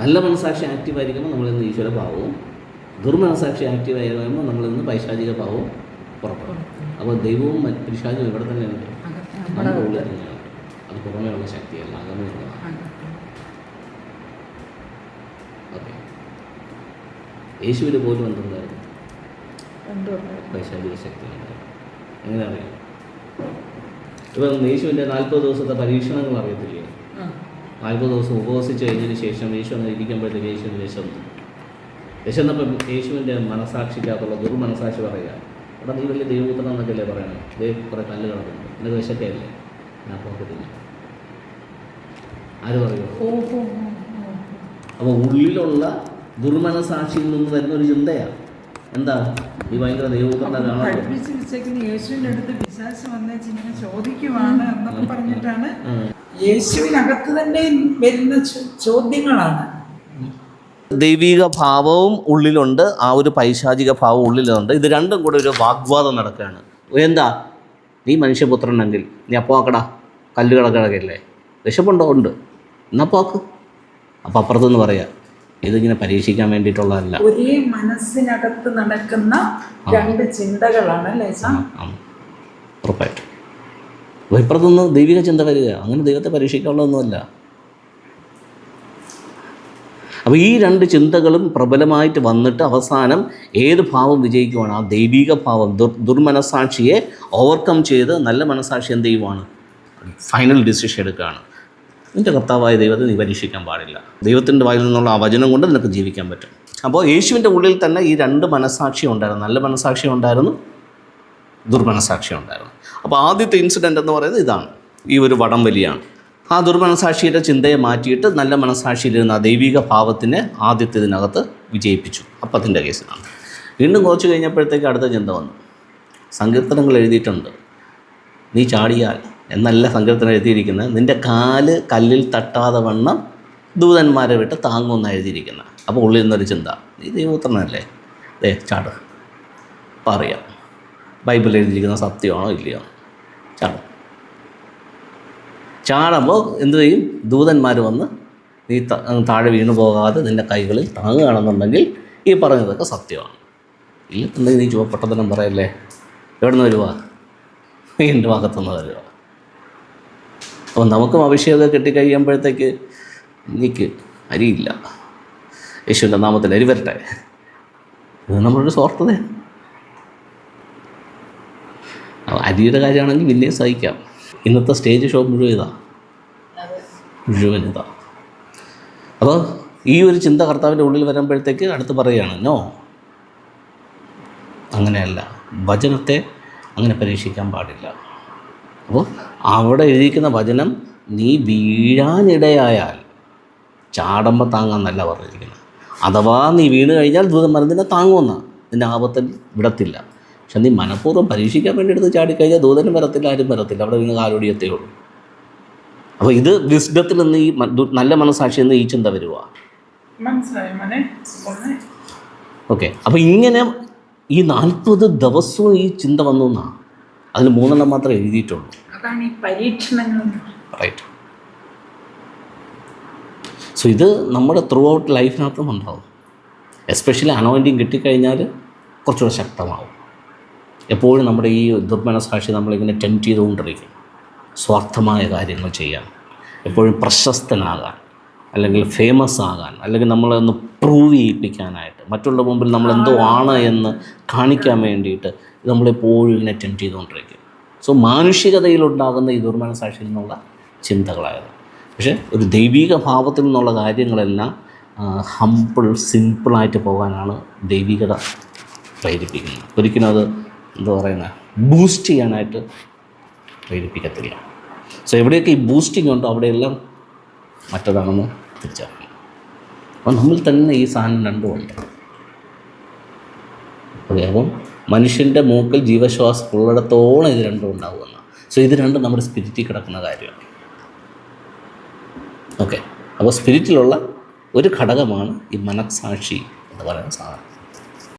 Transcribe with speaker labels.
Speaker 1: നല്ല മനസാക്ഷി ആക്റ്റീവ് ആയിരിക്കുമ്പോൾ നമ്മളിന്ന് ഈശ്വര ഭാവവും ദുർമനസാക്ഷി ആക്റ്റീവ് ആയിരിക്കുമ്പോൾ നമ്മളിന്ന് പൈശാചിക ഭാവവും പുറപ്പെടും. അപ്പോൾ ദൈവവും പിശാചും ഇവിടെ തന്നെയുണ്ട്
Speaker 2: അകത്ത്
Speaker 1: നമ്മുടെ ഉള്ളിൽ തന്നെയാണ്. അത് പുറമേ ഉള്ള ശക്തിയല്ല അകമേ ഉള്ളതാണ്. ഓക്കെ. യേശുവിന് പോലും എന്തുണ്ടായിരുന്നു? പൈശാചിക ശക്തി ഉണ്ടായിരുന്നു എങ്ങനെ അറിയാം? ഇപ്പം യേശുവിന്റെ നാൽപ്പത് ദിവസത്തെ പരീക്ഷണങ്ങൾ അറിയത്തില്ലേ. നാൽപ്പത് ദിവസം ഉപവസിച്ച് കഴിഞ്ഞതിന് ശേഷം യേശു അങ്ങനെ ഇരിക്കുമ്പോഴത്തേക്ക് യേശുവിന് വിശന്നു. വിശന്നപ്പം യേശുവിന്റെ മനസാക്ഷിക്കകത്തുള്ള ദുർമനസാക്ഷി പറയുക എടാ നീ വലിയ ദൈവപുത്രൻ എന്നൊക്കെയല്ലേ പറയണേ? ദൈവം കുറേ കല്ല് കിടക്കുന്നു. നിനക്ക് വിശക്കയല്ലേ ഞാൻ പോക്കത്തില്ല. ആര് പറയുമോ. അപ്പോൾ ഉള്ളിലുള്ള ദുർമനസാക്ഷിയിൽ നിന്ന് വരുന്ന ഒരു ചിന്തയാണ് എന്താ? ഈ ഭയങ്കര
Speaker 2: വന്നേച്ച് ചോദിക്കുവാണ് എന്നൊക്കെ പറഞ്ഞിട്ടാണ് യേശുവിനകത്ത് തന്നെ വരുന്ന ചോദ്യങ്ങളാണ്.
Speaker 1: ദൈവിക ഭാവവും ഉള്ളിലുണ്ട് ആ ഒരു പൈശാചിക ഭാവവും ഉള്ളിലുണ്ട്. ഇത് രണ്ടും കൂടെ ഒരു വാഗ്വാദം നടക്കുകയാണ്. എന്താ? നീ മനുഷ്യപുത്രനെങ്കിൽ നീ അപ്പോൾ ആക്കടാ കല്ലുകളൊക്കെ കിടക്കിടക്കല്ലേ വിശപ്പുണ്ടോ? ഉണ്ട്. എന്നാ പോക്ക് അപ്പം അപ്പുറത്തുനിന്ന് പറയാം ഇതിങ്ങനെ പരീക്ഷിക്കാൻ വേണ്ടിയിട്ടുള്ളതല്ല.
Speaker 2: ഒരേ മനസ്സിനകത്ത് നടക്കുന്ന രണ്ട് ചിന്തകളാണ് അല്ലേ.
Speaker 1: ഉറപ്പായിട്ടും. ഇപ്പുറത്തുനിന്ന് ദൈവിക ചിന്ത വരിക. അങ്ങനെ ദൈവത്തെ പരീക്ഷിക്കാനുള്ളതൊന്നുമല്ല. അപ്പോൾ ഈ രണ്ട് ചിന്തകളും പ്രബലമായിട്ട് വന്നിട്ട് അവസാനം ഏത് ഭാവം വിജയിക്കുവാണ്? ആ ദൈവിക ഭാവം ദുർ ദുർമനസാക്ഷിയെ ഓവർകം ചെയ്ത് നല്ല മനസാക്ഷി എന്ത് ചെയ്യുവാണ്? ഫൈനൽ ഡിസിഷൻ എടുക്കുകയാണ്. നിന്റെ കർത്താവായ ദൈവത്തെ നീ പരീക്ഷിക്കാൻ പാടില്ല. ദൈവത്തിന്റെ വായിൽ നിന്നുള്ള ആ വചനം കൊണ്ട് നിനക്ക് ജീവിക്കാൻ പറ്റും. അപ്പോൾ യേശുവിന്റെ ഉള്ളിൽ തന്നെ ഈ രണ്ട് മനസാക്ഷി ഉണ്ടായിരുന്നു. നല്ല മനസാക്ഷി ഉണ്ടായിരുന്നു ദുർമനസാക്ഷി ഉണ്ടായിരുന്നു. അപ്പോൾ ആദ്യത്തെ ഇൻസിഡന്റ് എന്ന് പറയുന്നത് ഇതാണ്. ഈ ഒരു വടം വലിയാണ്. ആ ദുർമനസാക്ഷിയുടെ ചിന്തയെ മാറ്റിയിട്ട് നല്ല മനസാക്ഷിയിലിരുന്ന ആ ദൈവിക ഭാവത്തിനെ ആദ്യത്തെ ഇതിനകത്ത് വിജയിപ്പിച്ചു അപ്പത്തിന്റെ കേസിലാണ്. വീണ്ടും കുറച്ച് കഴിഞ്ഞപ്പോഴത്തേക്ക് അടുത്ത ചിന്ത വന്നു. സങ്കീർത്തനങ്ങൾ എഴുതിയിട്ടുണ്ട്. നീ ചാടിയാൽ എന്നല്ല സങ്കീർത്തനം എഴുതിയിരിക്കുന്നത്. നിന്റെ കാൽ കല്ലിൽ തട്ടാതെ വണ്ണം ദൂതന്മാരെ വിട്ട് താങ്ങുമെന്ന് എഴുതിയിരിക്കുന്നത്. അപ്പോൾ ഉള്ളിൽ നിന്നൊരു ചിന്ത. നീ ദൈവപുത്രനല്ലേ? ദേ ചാട്. അപ്പം അറിയാം. ബൈബിളിൽ എഴുതിയിരിക്കുന്ന സത്യമാണോ ഇല്ലയോ? ചാടും. ചാടുമ്പോൾ എന്തു ചെയ്യും? ദൂതന്മാർ വന്ന് നീ താഴെ വീണു പോകാതെ നിന്റെ കൈകളിൽ താങ്ങുകയാണെന്നുണ്ടെങ്കിൽ ഈ പറഞ്ഞതൊക്കെ സത്യമാണ്. ഇല്ലെന്നുണ്ടെങ്കിൽ നീ ചുവപ്പെട്ടതനം പറയല്ലേ? എവിടെ നിന്ന് വരുവാ എന്റെ ഭാഗത്തുനിന്ന് വരുക അപ്പോൾ നമുക്കും അഭിഷേകം കിട്ടിക്കഴിയുമ്പോഴത്തേക്ക് എനിക്ക് അരിയില്ല. യേശുവിന്റെ നാമത്തിൽ അരി വരട്ടെ ഇത് നമ്മളൊരു സ്വാർത്ഥതയാണ്. അരിയുടെ കാര്യമാണെങ്കിൽ പിന്നെയും സഹിക്കാം. ഇന്നത്തെ സ്റ്റേജ് ഷോ മുഴുവൻ ഇതാ. മുഴുവൻ ഇതാ. അപ്പോൾ ഈ ഒരു ചിന്ത കർത്താവിന്റെ ഉള്ളിൽ വരുമ്പോഴത്തേക്ക് അടുത്ത് പറയുകയാണ് നോ അങ്ങനെയല്ല. വചനത്തെ അങ്ങനെ പരീക്ഷിക്കാൻ പാടില്ല. അപ്പോൾ അവിടെ എഴുതിയിരിക്കുന്ന വചനം നീ വീഴാനിടയായാൽ ചാടമ്പ താങ്ങാന്നല്ല പറഞ്ഞിരിക്കുന്നത്. അഥവാ നീ വീണ് കഴിഞ്ഞാൽ ദൂതന്മാർ നിന്നെ താങ്ങുമെന്നാണ് നിന്നെ ആപത്തിൽ വിടത്തില്ല. പക്ഷെ നീ മനഃപൂർവം പരീക്ഷിക്കാൻ വേണ്ടി എടുത്ത് ചാടിക്കഴിഞ്ഞാൽ ദൂതനും വരത്തില്ല ആരും വരത്തില്ല. അവിടെ വീണ് കാലോടിയത്തേ ഉള്ളൂ. അപ്പോൾ ഇത് വിസ്ഡത്തിൽ നിന്ന് ഈ നല്ല മനസ്സാക്ഷി നിന്ന് ഈ ചിന്ത വരുക ഓക്കെ. അപ്പോൾ ഇങ്ങനെ ഈ നാൽപ്പത് ദിവസവും ഈ ചിന്ത വന്നു എന്നാണ് അതിൽ മൂന്നെണ്ണം മാത്രമേ എഴുതിയിട്ടുള്ളൂ. റൈറ്റ് സോ ഇത് നമ്മുടെ ത്രൂ ഔട്ട് ലൈഫിനകത്തും ഉണ്ടാവും. എസ്പെഷ്യലി അനോയിന്റിങ് കിട്ടിക്കഴിഞ്ഞാൽ കുറച്ചുകൂടെ ശക്തമാവും. എപ്പോഴും നമ്മുടെ ഈ ദുർമനസാക്ഷി നമ്മളിങ്ങനെ ടെംപ്റ്റ് ചെയ്തുകൊണ്ടിരിക്കും. സ്വാർത്ഥമായ കാര്യങ്ങൾ ചെയ്യാൻ. എപ്പോഴും പ്രശസ്തനാകാൻ. അല്ലെങ്കിൽ ഫേമസ് ആകാൻ. അല്ലെങ്കിൽ നമ്മളെ ഒന്ന് പ്രൂവ് ചെയ്യിപ്പിക്കാനായിട്ട്. മറ്റുള്ള മുമ്പിൽ നമ്മൾ എന്തോ ആണ് എന്ന് കാണിക്കാൻ വേണ്ടിയിട്ട് നമ്മളെപ്പോഴും ഇങ്ങനെ അറ്റൻഡ് ചെയ്തുകൊണ്ടിരിക്കും. സോ മാനുഷികതയിലുണ്ടാകുന്ന ഈ ദുർമനസാക്ഷിയിൽ നിന്നുള്ള ചിന്തകളായത്. പക്ഷേ ഒരു ദൈവിക ഭാവത്തിൽ നിന്നുള്ള കാര്യങ്ങളെല്ലാം ഹമ്പിൾ സിമ്പിളായിട്ട് പോകാനാണ് ദൈവികത പ്രേരിപ്പിക്കുന്നത്. ഒരിക്കലും അത് എന്താ പറയുന്നത് ബൂസ്റ്റ് ചെയ്യാനായിട്ട് പ്രേരിപ്പിക്കത്തില്ല. സോ എവിടെയൊക്കെ ഈ ബൂസ്റ്റിംഗ് ഉണ്ടോ അവിടെയെല്ലാം മറ്റതാണെന്ന് തിരിച്ചറിയണം. അപ്പോൾ നമ്മൾ തന്നെ ഈ സാധനം രണ്ടുമുണ്ട് ഓക്കെ അപ്പം മനുഷ്യന്റെ മൂക്കിൽ ജീവശ്വാസം ഉള്ളിടത്തോളം ഇത് രണ്ടും ഉണ്ടാവുമെന്ന് സോ ഇത് രണ്ടും നമ്മുടെ സ്പിരിറ്റിൽ കിടക്കുന്ന കാര്യമാണ്. ഓക്കെ അപ്പോൾ സ്പിരിറ്റിലുള്ള ഒരു ഘടകമാണ് ഈ മനസാക്ഷി എന്ന് പറയുന്ന സാധനം.